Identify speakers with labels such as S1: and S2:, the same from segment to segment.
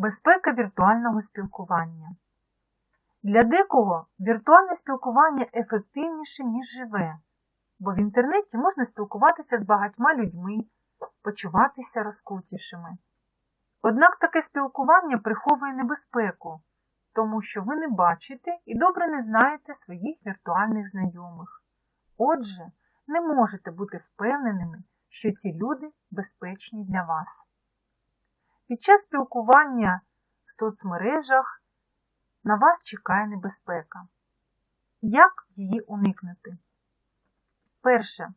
S1: Безпека віртуального спілкування. Для декого віртуальне спілкування ефективніше, ніж живе, бо в інтернеті можна спілкуватися з багатьма людьми, почуватися розкутішими. Однак таке спілкування приховує небезпеку, тому що ви не бачите і добре не знаєте своїх віртуальних знайомих. Отже, не можете бути впевненими, що ці люди безпечні для вас. Під час спілкування в соцмережах на вас чекає небезпека. Як її уникнути? Перше.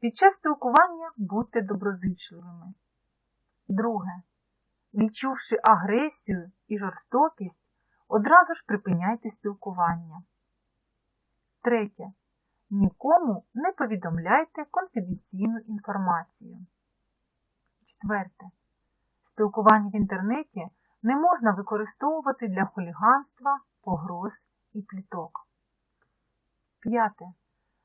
S1: Під час спілкування будьте доброзичливими. Друге. Відчувши агресію і жорстокість, одразу ж припиняйте спілкування. Третє. Нікому не повідомляйте конфіденційну інформацію. Четверте. Спілкування в інтернеті не можна використовувати для хуліганства, погроз і пліток. П'яте.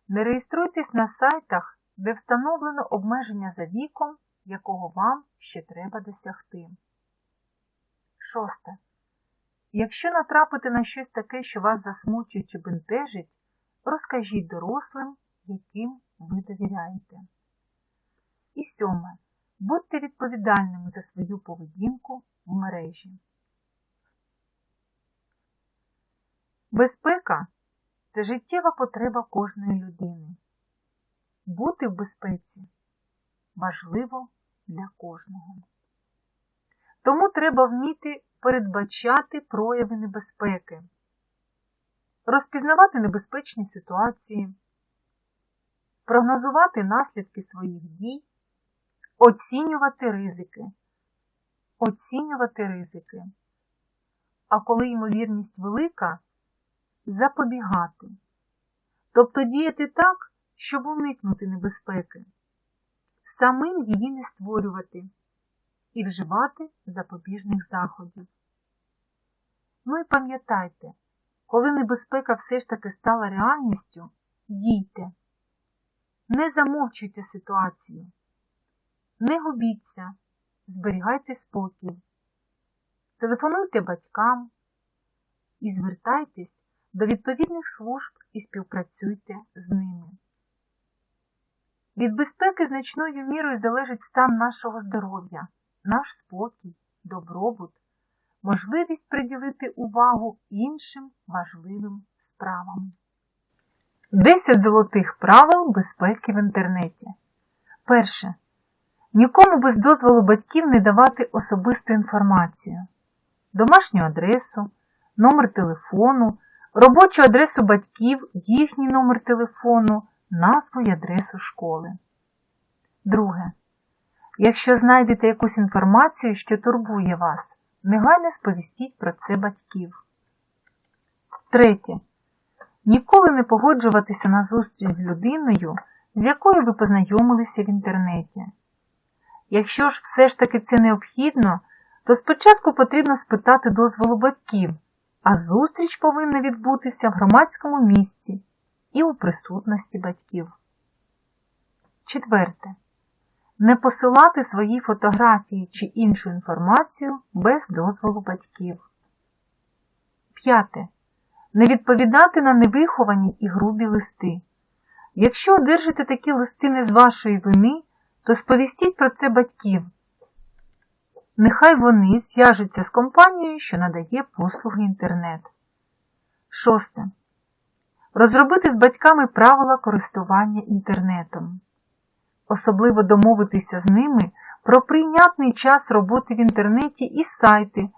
S1: Не реєструйтесь на сайтах, де встановлено обмеження за віком, якого вам ще треба досягти. Шосте. Якщо натрапите на щось таке, що вас засмучує чи бентежить, розкажіть дорослим, яким ви довіряєте. І сьоме. Будьте відповідальними за свою поведінку в мережі. Безпека це життєва потреба кожної людини. Бути в безпеці важливо для кожного. Тому треба вміти передбачати прояви небезпеки, розпізнавати небезпечні ситуації, прогнозувати наслідки своїх дій, оцінювати ризики. Оцінювати ризики. А коли ймовірність велика, запобігати. Тобто діяти так, щоб уникнути небезпеки, самим її не створювати і вживати запобіжних заходів. Ну і пам'ятайте, коли небезпека все ж таки стала реальністю, дійте, не замовчуйте ситуацію, не губіться, зберігайте спокій, телефонуйте батькам і звертайтесь до відповідних служб і співпрацюйте з ними. Від безпеки значною мірою залежить стан нашого здоров'я, наш спокій, добробут, можливість приділити увагу іншим важливим справам. 10 золотих правил безпеки в інтернеті. Перше. Нікому без дозволу батьків не давати особисту інформацію, домашню адресу, номер телефону, робочу адресу батьків, їхній номер телефону, назву і адресу школи. Друге. Якщо знайдете якусь інформацію, що турбує вас, негайно сповістіть про це батьків. Третє. Ніколи не погоджуватися на зустріч з людиною, з якою ви познайомилися в інтернеті. Якщо ж все ж таки це необхідно, то спочатку потрібно спитати дозволу батьків, а зустріч повинна відбутися в громадському місці і у присутності батьків. Четверте. Не посилати свої фотографії чи іншу інформацію без дозволу батьків. П'яте. Не відповідати на невиховані і грубі листи. Якщо одержите такі листи не з вашої вини, то сповістіть про це батьків. Нехай вони зв'яжуться з компанією, що надає послуги інтернет. Шосте. Розробити з батьками правила користування інтернетом. Особливо домовитися з ними про прийнятний час роботи в інтернеті і сайти,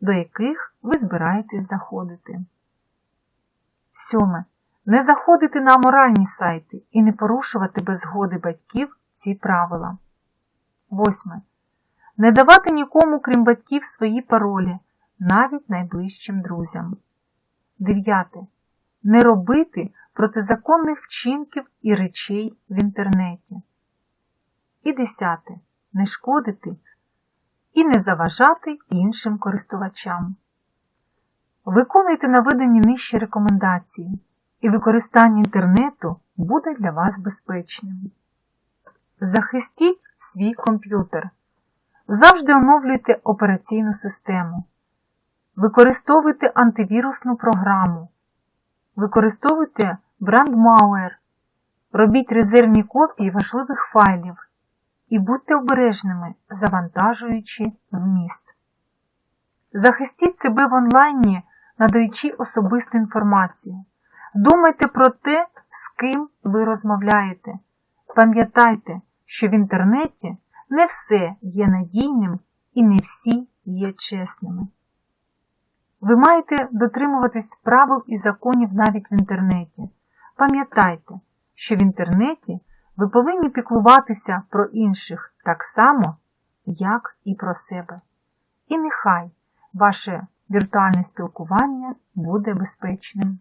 S1: до яких ви збираєтесь заходити. Сьоме. Не заходити на аморальні сайти і не порушувати без згоди батьків ці правила. Восьме. Не давати нікому, крім батьків, свої паролі, навіть найближчим друзям. Дев'яте. Не робити протизаконних вчинків і речей в інтернеті. І десяте. Не шкодити і не заважати іншим користувачам. Виконуйте наведені нижчі рекомендації, і використання інтернету буде для вас безпечним. Захистіть свій комп'ютер. Завжди оновлюйте операційну систему. Використовуйте антивірусну програму. Використовуйте брандмауер. Робіть резервні копії важливих файлів і будьте обережними, завантажуючи вміст. Захистіть себе в онлайні, надаючи особисту інформацію. Думайте про те, з ким ви розмовляєте. Пам'ятайте, що в інтернеті не все є надійним і не всі є чесними. Ви маєте дотримуватись правил і законів навіть в інтернеті. Пам'ятайте, що в інтернеті ви повинні піклуватися про інших так само, як і про себе. І нехай ваше віртуальне спілкування буде безпечним.